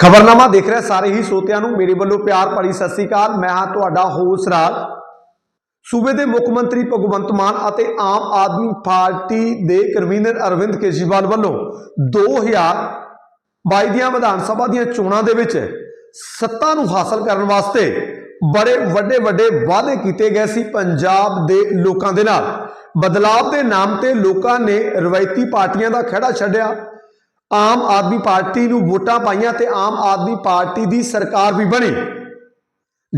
ਖਬਰਨਾਮਾ ਦੇਖ ਰਹੇ ਸਾਰੇ ਹੀ ਸਰੋਤਿਆਂ ਨੂੰ। ਮੇਰੇ ਵੱਲੋਂ ਪਿਆਰ ਭਰੀ ਸਤਿ ਸ੍ਰੀ ਅਕਾਲ। ਮੈਂ ਹਾਂ ਤੁਹਾਡਾ ਹੋਸ ਰਾਜ। ਸੂਬੇ ਦੇ ਮੁੱਖ ਮੰਤਰੀ ਭਗਵੰਤ ਮਾਨ ਅਤੇ ਆਮ ਆਦਮੀ ਪਾਰਟੀ ਦੇ ਕਨਵੀਨਰ ਅਰਵਿੰਦ ਕੇਜਰੀਵਾਲ ਵੱਲੋਂ 2022 ਦੀਆਂ ਵਿਧਾਨ ਸਭਾ ਦੀਆਂ ਚੋਣਾਂ ਦੇ ਵਿੱਚ ਸੱਤਾ ਨੂੰ ਹਾਸਲ ਕਰਨ ਵਾਸਤੇ ਬੜੇ ਵੱਡੇ ਵੱਡੇ ਵਾਅਦੇ ਕੀਤੇ ਗਏ ਸੀ ਪੰਜਾਬ ਦੇ ਲੋਕਾਂ ਦੇ ਨਾਲ। ਬਦਲਾਵ ਦੇ ਨਾਮ ਤੇ ਲੋਕਾਂ ਨੇ ਰਵਾਇਤੀ ਪਾਰਟੀਆਂ ਦਾ ਖੜਾ ਛੱਡਿਆ। ਆਮ ਆਦਮੀ ਪਾਰਟੀ ਨੂੰ ਵੋਟਾਂ ਪਾਈਆਂ ਤੇ ਆਮ ਆਦਮੀ ਪਾਰਟੀ ਦੀ ਸਰਕਾਰ ਵੀ ਬਣੀ।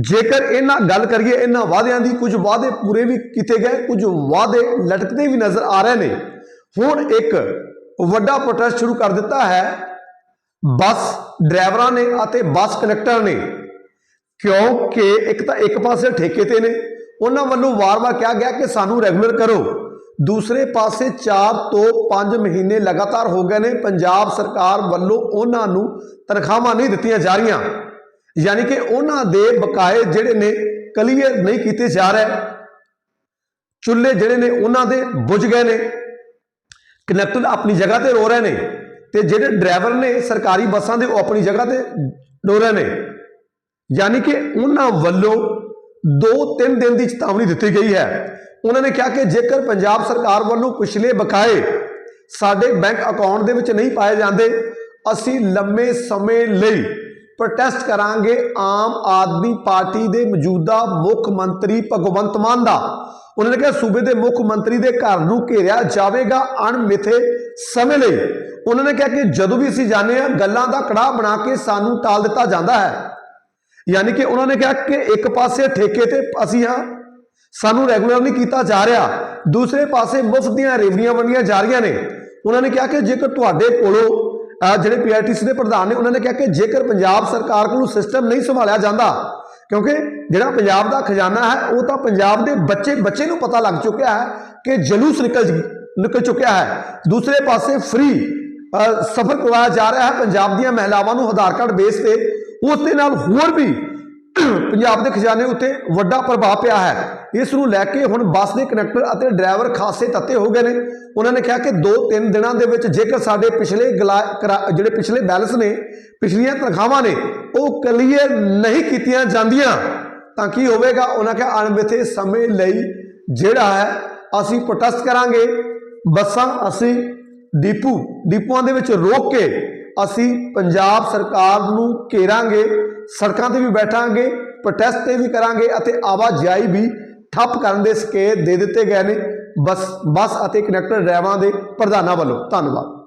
ਜੇਕਰ ਇਹਨਾਂ ਗੱਲ ਕਰੀਏ, ਇਹਨਾਂ ਵਾਅਦਿਆਂ ਦੀ ਕੁਝ ਵਾਅਦੇ ਪੂਰੇ ਵੀ ਕੀਤੇ ਗਏ, ਕੁਝ ਵਾਅਦੇ ਲਟਕਦੇ ਵੀ ਨਜ਼ਰ ਆ ਰਹੇ ਨੇ। ਹੁਣ ਇੱਕ ਵੱਡਾ ਪ੍ਰੋਟੈਸਟ ਸ਼ੁਰੂ ਕਰ ਦਿੱਤਾ ਹੈ। ਬੱਸ ਡਰਾਈਵਰਾਂ ਨੇ ਅਤੇ ਬੱਸ ਕੰਡਕਟਰ ਨੇ। ਕਿਉਂਕਿ ਇੱਕ ਤਾਂ ਇੱਕ ਪਾਸੇ ਠੇਕੇ ਤੇ ਨੇ, ਉਹਨਾਂ ਵੱਲੋਂ ਵਾਰ-ਵਾਰ ਕਿਹਾ ਗਿਆ ਕਿ ਸਾਨੂੰ ਰੈਗੂਲਰ ਕਰੋ। ਦੂਸਰੇ ਪਾਸੇ 4 ਤੋਂ 5 ਮਹੀਨੇ ਲਗਾਤਾਰ ਹੋ ਗਏ ਨੇ। ਪੰਜਾਬ ਸਰਕਾਰ ਵੱਲੋਂ ਉਹਨਾਂ ਨੂੰ ਤਨਖਾਹਾਂ ਨਹੀਂ ਦਿੱਤੀਆਂ ਜਾ ਰਹੀਆਂ। ਯਾਨੀ ਕਿ ਉਹਨਾਂ ਦੇ ਬਕਾਏ ਜਿਹੜੇ ਨੇ ਕਲੀਅਰ ਨਹੀਂ ਕੀਤੇ ਜਾ ਰਹੇ। ਚੁੱਲ੍ਹੇ ਜਿਹੜੇ ਨੇ, ਉਹਨਾਂ ਦੇ ਬੁਝ ਗਏ ਨੇ। ਕਨੈਕਟਰ ਆਪਣੀ ਜਗ੍ਹਾ ਤੇ ਰੋ ਰਹੇ ਨੇ ਤੇ ਜਿਹੜੇ ਡਰਾਈਵਰ ਨੇ, ਸਰਕਾਰੀ ਬੱਸਾਂ ਦੇ, ਉਹ ਆਪਣੀ ਜਗ੍ਹਾ ਤੇ ਰੋ ਰਹੇ ਨੇ। ਯਾਨੀ ਕਿ ਉਹਨਾਂ ਵੱਲੋਂ 2-3 ਦਿਨ ਦੀ ਚੇਤਾਵਨੀ ਦਿੱਤੀ ਗਈ ਹੈ। ਉਹਨਾਂ ਨੇ ਕਿਹਾ ਕਿ ਜੇਕਰ ਪੰਜਾਬ ਸਰਕਾਰ ਵੱਲੋਂ ਪਿਛਲੇ ਬਕਾਏ ਸਾਡੇ ਬੈਂਕ ਅਕਾਊਂਟ ਦੇ ਵਿੱਚ ਨਹੀਂ ਪਾਏ ਜਾਂਦੇ, ਅਸੀਂ ਲੰਮੇ ਸਮੇਂ ਲਈ ਪ੍ਰੋਟੈਸਟ ਕਰਾਂਗੇ ਆਮ ਆਦਮੀ ਪਾਰਟੀ ਦੇ ਮੌਜੂਦਾ ਮੁੱਖ ਮੰਤਰੀ ਭਗਵੰਤ ਮਾਨ ਦਾ। ਉਹਨਾਂ ਨੇ ਕਿਹਾ, ਸੂਬੇ ਦੇ ਮੁੱਖ ਮੰਤਰੀ ਦੇ ਘਰ ਨੂੰ ਘੇਰਿਆ ਜਾਵੇਗਾ ਅਣਮਿੱਥੇ ਸਮੇਂ ਲਈ। ਉਹਨਾਂ ਨੇ ਕਿਹਾ ਕਿ ਜਦੋਂ ਵੀ ਅਸੀਂ ਜਾਂਦੇ ਹਾਂ, ਗੱਲਾਂ ਦਾ ਕੜਾਹ ਬਣਾ ਕੇ ਸਾਨੂੰ ਟਾਲ ਦਿੱਤਾ ਜਾਂਦਾ ਹੈ। ਯਾਨੀ ਕਿ ਉਹਨਾਂ ਨੇ ਕਿਹਾ ਕਿ ਇੱਕ ਪਾਸੇ ਠੇਕੇ ਤੇ ਅਸੀਂ ਹਾਂ ਸਾਨੂੰ ਰੈਗੂਲਰ ਨਹੀਂ ਕੀਤਾ ਜਾ ਰਿਹਾ। ਦੂਸਰੇ ਪਾਸੇ ਮੁਫਤ ਦੀਆਂ ਰੇਵੜੀਆਂ ਵੰਡੀਆਂ ਜਾ ਰਹੀਆਂ ਨੇ। ਉਹਨਾਂ ਨੇ ਕਿਹਾ ਕਿ ਜੇਕਰ ਤੁਹਾਡੇ ਕੋਲੋਂ ਅਹ ਜਿਹੜੇ ਪੀਆਰਟੀਸੀ ਦੇ ਪ੍ਰਧਾਨ ਨੇ, ਉਹਨਾਂ ਨੇ ਕਿਹਾ ਕਿ ਜੇਕਰ ਪੰਜਾਬ ਸਰਕਾਰ ਕੋਲੋਂ ਸਿਸਟਮ ਨਹੀਂ ਸੰਭਾਲਿਆ ਜਾਂਦਾ, ਕਿਉਂਕਿ ਜਿਹੜਾ ਪੰਜਾਬ ਦਾ ਖਜ਼ਾਨਾ ਹੈ, ਉਹ ਤਾਂ ਪੰਜਾਬ ਦੇ ਬੱਚੇ ਬੱਚੇ ਨੂੰ ਪਤਾ ਲੱਗ ਚੁੱਕਿਆ ਹੈ ਕਿ ਜਲੂਸ ਨਿਕਲ ਨਿਕਲ ਚੁੱਕਿਆ ਹੈ। ਦੂਸਰੇ ਪਾਸੇ ਫ੍ਰੀ ਸਫਰ ਕਰਵਾਇਆ ਜਾ ਰਿਹਾ ਹੈ। ਪੰਜਾਬ ਦੀਆਂ ਮਹਿਲਾਵਾਂ ਨੂੰ ਆਧਾਰ ਕਾਰਡ ਬੇਸ ਤੇ ਉਸ ਦੇ ਨਾਲ ਹੋਰ ਵੀ ਪੰਜਾਬ ਦੇ ਖਜ਼ਾਨੇ ਉੱਤੇ ਵੱਡਾ ਪ੍ਰਭਾਵ ਪਿਆ ਹੈ। ਇਸ ਨੂੰ ਲੈ ਕੇ ਹੁਣ ਬੱਸ ਦੇ ਕਨੈਕਟਰ ਅਤੇ ਡਰਾਈਵਰ ਖਾਸੇ ਤੱਤੇ ਹੋ ਗਏ ਨੇ। ਉਹਨਾਂ ਨੇ ਕਿਹਾ ਕਿ 2-3 ਦਿਨਾਂ ਦੇ ਵਿੱਚ ਜੇਕਰ ਸਾਡੇ ਪਿਛਲੇ ਗਲਾ- ਕਰਾ- ਜਿਹੜੇ ਪਿਛਲੇ ਬੈਲੈਂਸ ਨੇ, ਪਿਛਲੀਆਂ ਤਨਖਾਹਾਂ ਨੇ, ਉਹ ਕਲੀਅਰ ਨਹੀਂ ਕੀਤੀਆਂ ਜਾਂਦੀਆਂ, ਤਾਂ ਕੀ ਹੋਵੇਗਾ? ਉਹਨਾਂ ਕਿਹਾ ਅਣਮਿੱਥੇ ਸਮੇਂ ਲਈ ਜਿਹੜਾ ਹੈ, ਅਸੀਂ ਪ੍ਰੋਟੈਸਟ ਕਰਾਂਗੇ। ਬੱਸਾਂ ਅਸੀਂ ਡੀਪੂ, ਡੀਪੂਆਂ ਦੇ ਵਿੱਚ ਰੋਕ ਕੇ ਅਸੀਂ ਪੰਜਾਬ ਸਰਕਾਰ ਨੂੰ ਘੇਰਾਂਗੇ, ਸੜਕਾਂ ਤੇ ਵੀ ਬੈਠਾਂਗੇ ਪ੍ਰੋਟੈਸਟ ਤੇ ਵੀ ਕਰਾਂਗੇ ਅਤੇ ਆਵਾਜਾਈ ਵੀ ਠੱਪ ਕਰਨ ਦੇ ਸਕੇਤ ਦੇ ਦਿੱਤੇ ਗਏ ਨੇ। ਬੱਸ ਬੱਸ ਅਤੇ ਕਨੈਕਟਰ ਡਰਾਈਵਰਾਂ ਦੇ ਪ੍ਰਧਾਨਾਂ ਵੱਲੋਂ ਧੰਨਵਾਦ।